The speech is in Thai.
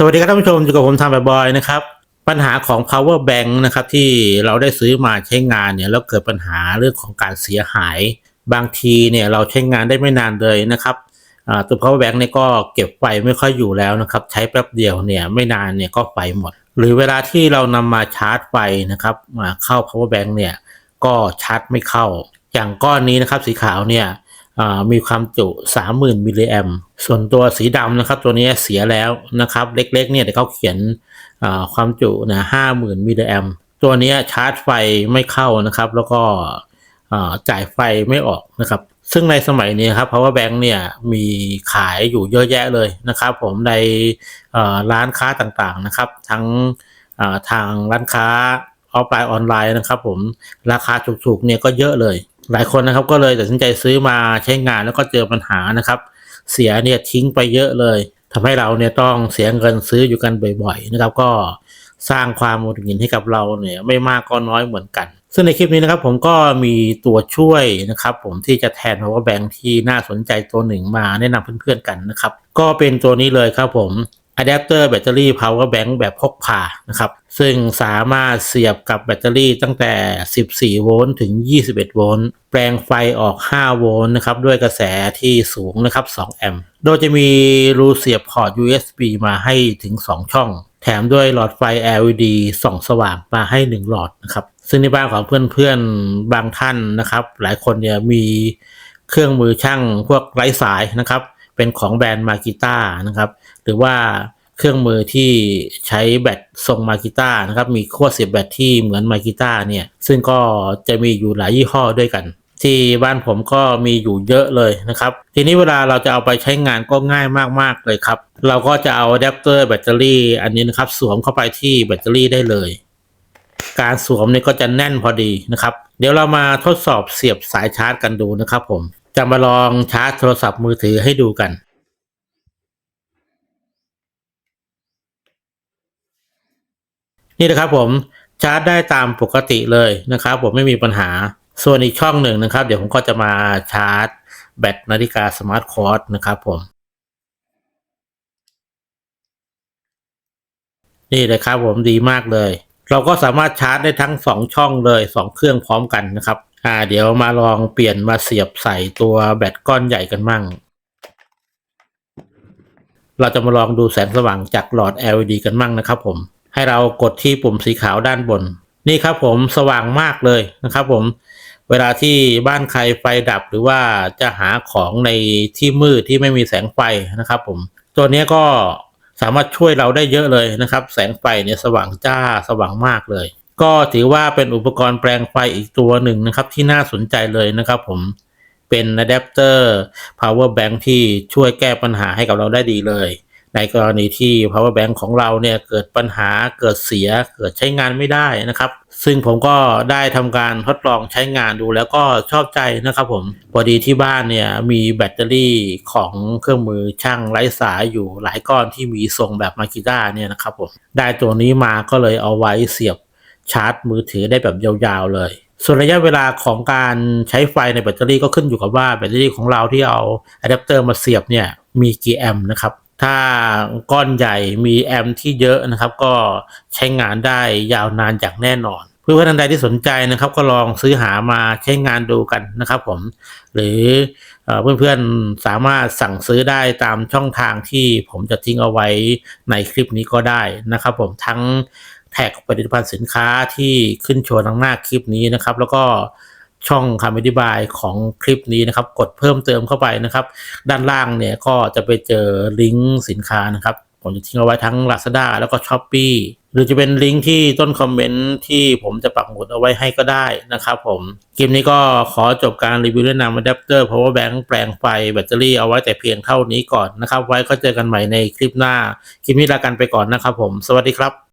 สวัสดีครับท่านผู้ชมอยู่กับผมทำแบบบอยนะครับ ปัญหาของ power bank นะครับที่เราได้ซื้อมาใช้งานเนี่ยแล้วเกิดปัญหาเรื่องของการเสียหาย บางทีเนี่ยเราใช้งานได้ไม่นานเลยนะครับอ่าตัว power bank เนี่ยก็เก็บไฟไม่ค่อยอยู่แล้วนะครับ ใช้แป๊บเดียวเนี่ยไม่นานเนี่ยก็ไฟหมด หรือเวลาที่เรานำมาชาร์จไฟนะครับมาเข้า power bank เนี่ยก็ชาร์จไม่เข้า อย่างก้อนนี้นะครับสีขาวเนี่ย มีความจุ 30,000 มิลลิแอมส่วนตัวสีดำนะครับตัวนี้เสียแล้วนะครับ เล็กๆเนี่ยเดี๋ยวเขาเขียนความจุนะ50,000 มิลลิแอมตัวนี้ชาร์จไฟไม่เข้านะครับ แล้วก็จ่ายไฟไม่ออกนะครับ ซึ่งในสมัยนี้ครับ power bank เนี่ยมีขายอยู่เยอะแยะเลยนะครับ ผมในร้านค้าต่างๆนะครับ ทั้งทางร้านค้าออฟไลน์ออนไลน์นะครับ ผมราคาถูกๆเนี่ยก็เยอะเลย หลายคนนะครับก็เลยตัดสินใจซื้อมาใช้งานแล้วก็เจอปัญหานะครับ เสียเนี่ยทิ้งไปเยอะเลยทำให้เราเนี่ยต้องเสียเงินซื้ออยู่กันบ่อยๆนะครับ ก็สร้างความหงุดหงิดให้กับเราเนี่ยไม่มากก็น้อยเหมือนกัน ซึ่งในคลิปนี้นะครับผมก็มีตัวช่วยนะครับ ผมที่จะแทน power bank ที่น่าสนใจตัวหนึ่งมาแนะนำเพื่อนๆกันนะครับ ก็เป็นตัวนี้เลยครับผม อะแดปเตอร์แบตเตอรี่ power bank แบบพกพานะครับ ซึ่งสามารถเสียบกับแบตเตอรี่ตั้งแต่ 14 โวลต์ถึง 21 โวลต์ แปลงไฟออก 5 โวลต์นะครับ ด้วยกระแสที่สูงนะครับ 2 แอมป์ โดยจะมีรูเสียบพอร์ต USB มาให้ถึง 2 ช่อง แถมด้วยหลอดไฟ LED ส่องสว่างมาให้ 1 หลอดนะครับ ซึ่งในบ้านของเพื่อนๆ บางท่านนะครับ หลายคนเนี่ยมีเครื่องมือช่างพวกไร้สายนะครับ เป็นของแบรนด์มากิต้านะครับ หรือว่าเครื่องมือที่ใช้แบตทรงมากิต้านะครับ มีขั้วเสียบแบตที่เหมือนมากิต้าเนี่ย ซึ่งก็จะมีอยู่หลายยี่ห้อด้วยกัน ที่บ้านผมก็มีอยู่เยอะเลยนะครับ ทีนี้เวลาเราจะเอาไปใช้งานก็ง่ายมากๆเลยครับ เราก็จะเอาอะแดปเตอร์แบตเตอรี่อันนี้นะครับ สวมเข้าไปที่แบตเตอรี่ได้เลย การสวมเนี่ยก็จะแน่นพอดีนะครับ เดี๋ยวเรามาทดสอบเสียบสายชาร์จกันดูนะครับผม จะมาลองชาร์จโทรศัพท์มือถือให้ดูกัน นี่นะครับผมชาร์จได้ตามปกติเลยนะครับ ผมไม่มีปัญหาส่วนอีกช่องหนึ่งนะครับ เดี๋ยวผมก็จะมาชาร์จ แบตนาฬิกาสมาร์ทคอร์สนะครับผม นี่เลยครับผมดีมากเลย เราก็สามารถชาร์จได้ทั้งสองช่องเลยสองเครื่องพร้อมกันนะครับ อ่า เดี๋ยวมาลองเปลี่ยนมาเสียบใส่ตัวแบตก้อนใหญ่กันมั่ง เราจะมาลองดูแสงสว่างจากหลอด LED กันมั่งนะครับผม ให้เรากดที่ปุ่มสีขาวด้านบน นี่ครับผมสว่างมากเลยนะครับผม เวลาที่บ้านใครไฟดับหรือว่าจะหาของในที่มืดที่ไม่มีแสงไฟนะครับผม ตัวนี้ก็สามารถช่วยเราได้เยอะเลยนะครับ แสงไฟเนี่ยสว่างจ้าสว่างมากเลย ก็ถือว่าเป็นอุปกรณ์แปลงไฟอีกตัวหนึ่งนะครับ ที่น่าสนใจเลยนะครับผมเป็นอะแดปเตอร์ power bank ที่ช่วยแก้ปัญหาให้กับเราได้ดีเลย ในกรณีที่ power bank ของเราเนี่ยเกิดปัญหาเกิดเสียเกิดใช้งานไม่ได้นะครับ ซึ่งผมก็ได้ทำการทดลองใช้งานดูแล้วก็ชอบใจนะครับผมพอดีที่บ้านเนี่ยมีแบตเตอรี่ของเครื่องมือช่างไร้สายอยู่หลายก้อนที่มีทรงแบบมากิต้าเนี่ยนะครับผมได้ตัวนี้มาก็เลยเอาไว้เสียบ ชาร์จมือถือได้แบบยาวๆเลย ส่วนระยะเวลาของการใช้ไฟในแบตเตอรี่ก็ขึ้นอยู่กับว่าแบตเตอรี่ของเราที่เอาอะแดปเตอร์มาเสียบเนี่ยมีกี่แอมป์นะครับถ้าก้อนใหญ่มีแอมป์ที่เยอะนะครับ ก็ใช้งานได้ยาวนานอย่างแน่นอน เพื่อนๆท่านใดที่สนใจนะครับ ก็ลองซื้อหามาใช้งานดูกันนะครับผมหรือเพื่อนๆสามารถสั่งซื้อได้ตามช่องทางที่ผมจะทิ้งเอาไว้ในคลิปนี้ก็ได้นะครับผมทั้ง ท็กผลิตภัณฑ์สินค้าที่ขึ้นโชว์ทางหน้าคลิปนี้นะครับ แล้วก็ช่องคำอธิบายของคลิปนี้นะครับ กดเพิ่มเติมเข้าไปนะครับ ด้านล่างเนี่ยก็จะไปเจอลิงก์สินค้านะครับ ผมจะทิ้งเอาไว้ทั้ง Lazada แล้วก็ s h อ p e e หรือจะเป็นลิงก์ที่ต้นคอมเมนต์ที่ผมจะปักหมุดเอาไว้ให้ก็ได้นะครับผมคลิปนี้ก็ขอจบการรีวิวแนะนำอะแดปเตอร์ power bank แปลงไฟแบตเตอรี่เอาไว้แต่เพียงเท่านี้ก่อนนะครับ ไว้ก็เจอกันใหม่ในคลิปหน้า คลิปนี้ลากันไปก่อนนะครับผม สวัสดีครับ